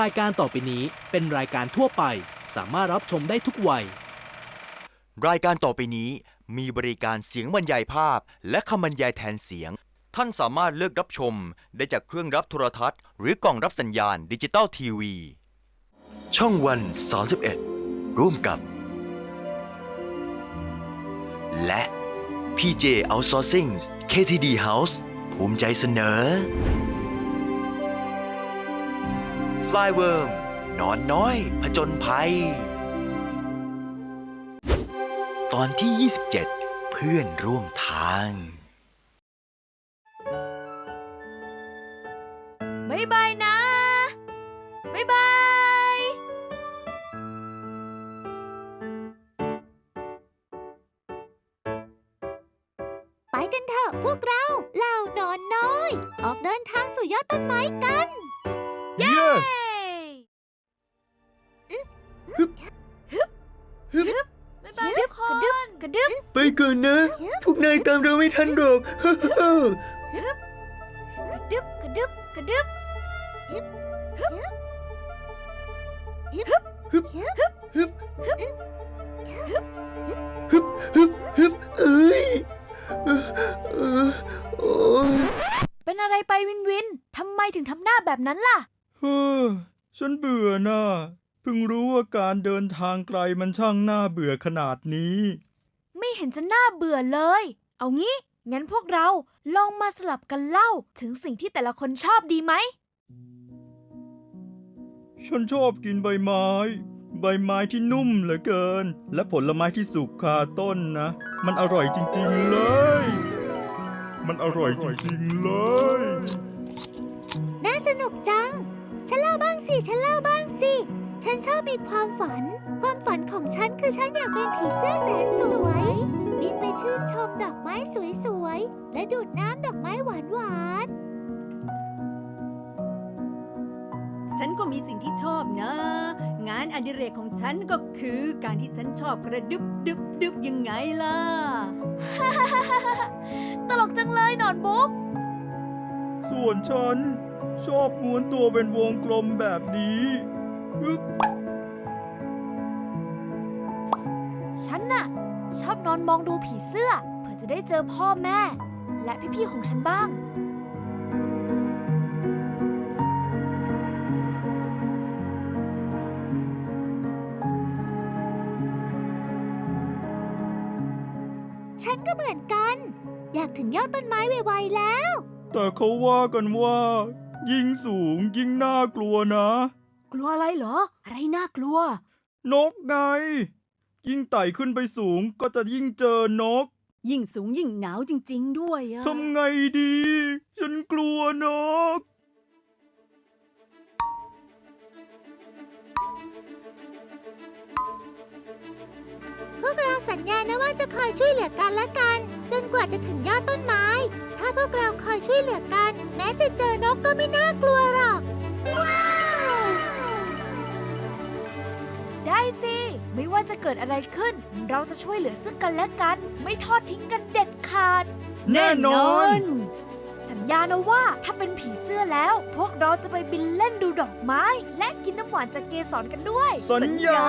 รายการต่อไปนี้เป็นรายการทั่วไป สามารถรับชมได้ทุกวัย รายการต่อไปนี้มีบริการเสียงบรรยายภาพ และคำบรรยายแทนเสียง ท่านสามารถเลือกรับชม ได้จากเครื่องรับโทรทัศน์ หรือกล่องรับสัญญาณดิจิตอลทีวี ช่องวัน 31 ร่วมกับ และ PJ Outsourcing KTD House ภูมิใจเสนอ Flyworm นอนน้อย ผจญภัย ตอนที่ 27 เพื่อนร่วมทางบายบายนะบายบาย ไปกันเถอะพวกเราเหล่าหนอนน้อย ออกเดินทางสู่ยอดต้นไม้กัน เย้บายบายทุกคน กระดึบกระดึบไปก่อนนะ พวกนายตามเราไม่ทันหรอกกระดึบกระดึบกระดึบฮึบฮึบฮึบเอ้ยเออเออโอ้ยเป็นอะไรไปวินวิน ทำไมถึงทำหน้าแบบนั้นล่ะเฮ้อฉันเบื่อน่ะเพิ่งรู้ว่าการเดินทางไกลมันช่างน่าเบื่อขนาดนี้ ไม่เห็นจะน่าเบื่อเลย เอางี้ งั้นพวกเราลองมาสลับกันเล่าถึงสิ่งที่แต่ละคนชอบดีไหม ฉันชอบกินใบไม้ ใบไม้ที่นุ่มเหลือเกิน และผลไม้ที่สุกคาต้นนะ มันอร่อยจริงๆเลย มันอร่อยจริงๆเลย น่าสนุกจัง ฉันเล่าบ้างสิ ฉันเล่าบ้างสิ ฉันชอบมีความฝัน ความฝันของฉันคือฉันอยากเป็นผีเสื้อแสนสวย บินไปชื่นชมดอกไม้สวยๆ และดูดน้ำดอกไม้หวานๆ ฉันก็มีสิ่งที่ชอบนะ งานอดิเรกของฉันก็คือการที่ฉันชอบกระดึบดึบดึบยังไงล่ะ ตลกจังเลยหนอนบุ๊กส่วนฉัน ชอบม้วนตัวเป็นวงกลมแบบนี้ฮึบฉันน่ะ ชอบนอนมองดูผีเสื้อ เพื่อจะได้เจอพ่อแม่ และพี่ๆของฉันบ้าง ฉันก็เหมือนกัน อยากถึงยอดต้นไม้ไวๆแล้ว แต่เขาว่ากันว่า ยิ่งสูงยิ่งน่ากลัวนะ กลัวอะไรเหรอ อะไรน่ากลัว นกไง ยิ่งไต่ขึ้นไปสูงก็จะยิ่งเจอนก ยิ่งสูงยิ่งหนาวจริง ๆ ด้วยอะทำไงดี ฉันกลัวนก พวกเราสัญญานะว่าจะคอยช่วยเหลือกันและกัน จนกว่าจะถึงยอดต้นไม้ถ้าพวกเราคอยช่วยเหลือกัน แม้จะเจอนกก็ไม่น่ากลัวหรอก ว้าว ได้สิ ไม่ว่าจะเกิดอะไรขึ้น เราจะช่วยเหลือซึ่งกันและกัน ไม่ทอดทิ้งกันเด็ดขาด แน่นอน สัญญานะว่าถ้าเป็นผีเสื้อแล้ว พวกเราจะไปบินเล่นดูดอกไม้ และกินน้ำหวานจากเกสรกันด้วย สัญญา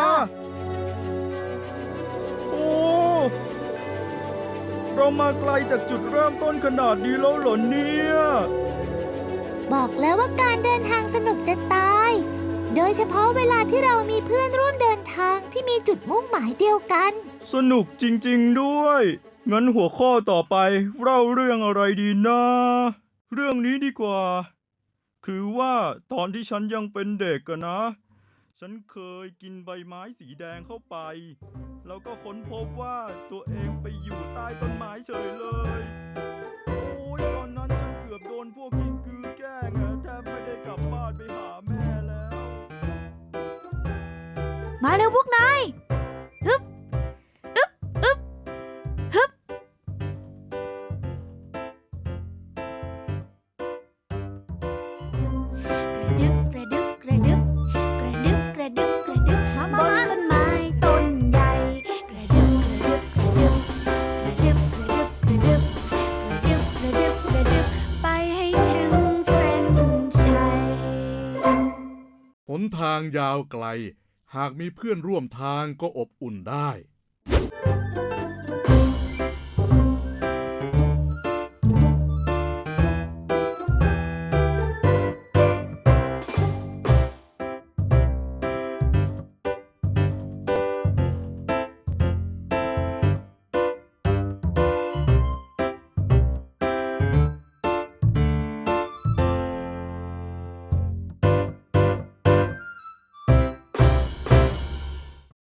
มาไกลจากจุดเริ่มต้นขนาดนี้แล้วเหรอเนี่ย บอกแล้วว่าการเดินทางสนุกจะตาย โดยเฉพาะเวลาที่เรามีเพื่อนร่วมเดินทางที่มีจุดมุ่งหมายเดียวกัน สนุกจริงๆด้วย งั้นหัวข้อต่อไปเล่าเรื่องอะไรดีนะ เรื่องนี้ดีกว่า คือว่าตอนที่ฉันยังเป็นเด็กอะนะ ฉันเคยกินใบไม้สีแดงเข้าไป แล้วก็ค้นพบว่าตัวเองไปอยู่ใต้ต้นไม้เฉยเลย โอ้ยตอนนั้นฉันเกือบโดนพวกกินกือแกล้งอะแทบไม่ได้กลับบ้านไปหาแม่แล้ว มาเร็วพวกนายางยาวไกล หากมีเพื่อนร่วมทางก็อบอุ่นได้